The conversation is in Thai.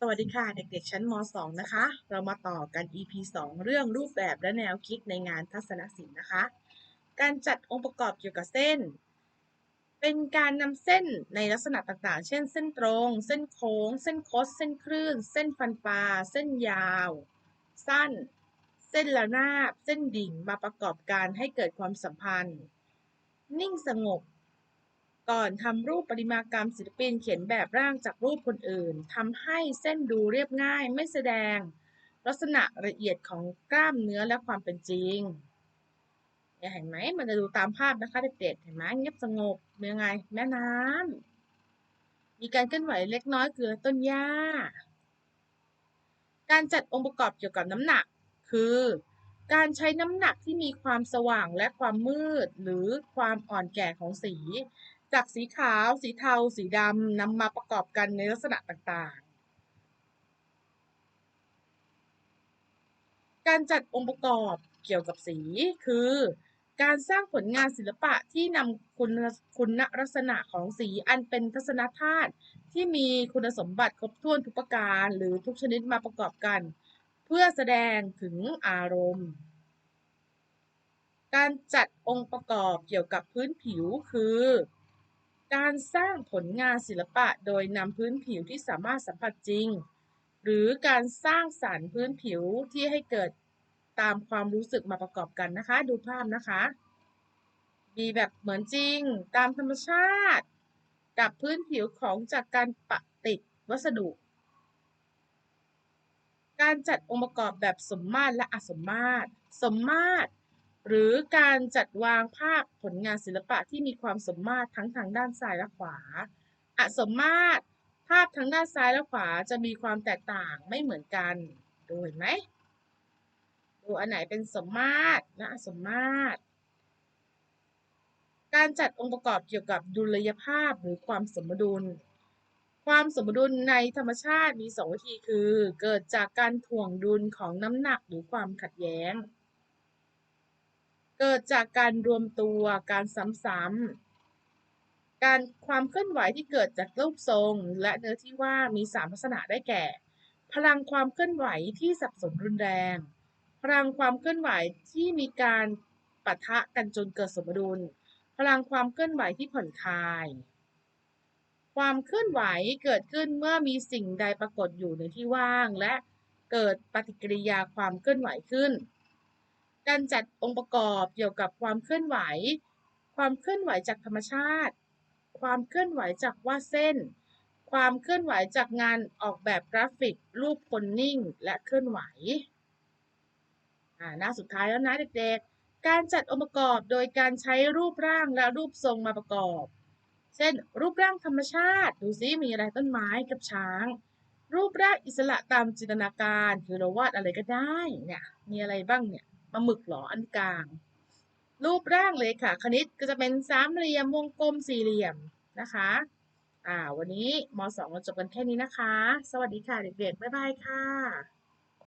สวัสดีค่ะ เด็กๆ ชั้นม .2 นะคะ เรามาต่อกัน EP 2 เรื่องรูปแบบและแนวคิดในงานทัศนศิลป์นะคะ การจัดองค์ประกอบเกี่ยวกับเส้น เป็นการนำเส้นในลักษณะต่างๆ เช่น เส้นตรง เส้นโค้ง เส้นคด เส้นคลื่น เส้นฟันปลา เส้นยาว สั้น เส้นระนาบ เส้นดิ่ง มาประกอบการให้เกิดความสัมพันธ์ นิ่งสงบ ก่อนทำรูปปริมากรรมศิลปินเขียนแบบร่างจากรูปคนอื่นทำให้เส้นดูเรียบง่ายไม่แสดง ลักษณะละเอียดของกล้ามเนื้อและความเป็นจริงเห็นไหมมันจะดูตามภาพนะคะเด็กๆเห็นไหมเงียบสงบเป็นยังไงแม่น้ำมีการเคลื่อนไหวเล็กน้อยคือต้นหญ้า การจัดองค์ประกอบเกี่ยวกับน้ำหนัก คือ การใช้น้ำหนักที่มีความสว่างและความมืด หรือความอ่อนแก่ของสี จากสีขาว สีเทา สีดำนำมาประกอบกันในลักษณะต่างๆ การจัดองค์ประกอบเกี่ยวกับสีคือ การสร้างผลงานศิลปะที่นำคุณคุณลักษณะของสีอันเป็นทัศนธาตุที่มีคุณสมบัติครบถ้วนทุกประการหรือทุกชนิดมาประกอบกัน เพื่อแสดงถึงอารมณ์การจัดองค์ประกอบเกี่ยวกับพื้นผิวคือ การสร้างผลงานศิลปะโดยนำพื้นผิวที่สามารถสัมผัสจริง หรือการสร้างสรรค์พื้นผิวที่ให้เกิดตามความรู้สึกมาประกอบกันนะคะ ดูภาพนะคะ มีแบบเหมือนจริง ตามธรรมชาติ กับพื้นผิวของจากการปะติดวัสดุ การจัดองค์ประกอบแบบสมมาตรและอสมมาตร สมมาตร หรือการจัดวางภาพผลงานศิลปะที่มีความสมมาตรทั้งทางด้านซ้ายและขวา อสมมาตรภาพทั้งด้านซ้ายและขวาจะมีความแตกต่างไม่เหมือนกัน ดูเห็นไหม ดูอันไหนเป็นสมมาตรและอสมมาตร การจัดองค์ประกอบเกี่ยวกับดุลยภาพหรือความสมดุล ความสมดุลในธรรมชาติมีสองวิธีคือ เกิดจากการถ่วงดุลของน้ำหนักหรือความขัดแย้ง เกิดจากการรวมตัวการซ้ำๆการความเคลื่อนไหวที่เกิดจากรูปทรง และเนื้อที่ว่ามีสามลักษณะได้แก่ พลังความเคลื่อนไหวที่สับสนรุนแรง พลังความเคลื่อนไหวที่มีการปะทะกันจนเกิดสมดุล พลังความเคลื่อนไหวที่ผ่อนคลาย ความเคลื่อนไหวเกิดขึ้นเมื่อมีสิ่งใดปรากฏอยู่ในที่ว่าง และเกิดปฏิกิริยาความเคลื่อนไหวขึ้น การจัดองค์ประกอบเกี่ยวกับความเคลื่อนไหว ความเคลื่อนไหวจากธรรมชาติ ความเคลื่อนไหวจากวาดเส้น ความเคลื่อนไหวจากงานออกแบบกราฟิก รูปคนนิ่ง และเคลื่อนไหวอ่าหน้าสุดท้ายแล้วนะเด็กๆ การจัดองค์ประกอบโดยการใช้รูปร่างและรูปทรงมาประกอบ เช่น รูปร่างธรรมชาติ ดูซิมีอะไรต้นไม้กับช้าง รูปร่างอิสระตามจินตนาการ คือเราวาดอะไรก็ได้เนี่ย มีอะไรบ้างเนี่ย ลาหมึกหรออันกลาง รูปร่างเลยค่ะ คณิตก็จะเป็นสามเหลี่ยมวงกลมสี่เหลี่ยมนะคะอ่าวันนี้ม .2 เราจบกันแค่นี้นะคะ สวัสดีค่ะเด็กๆบ๊ายบายค่ะ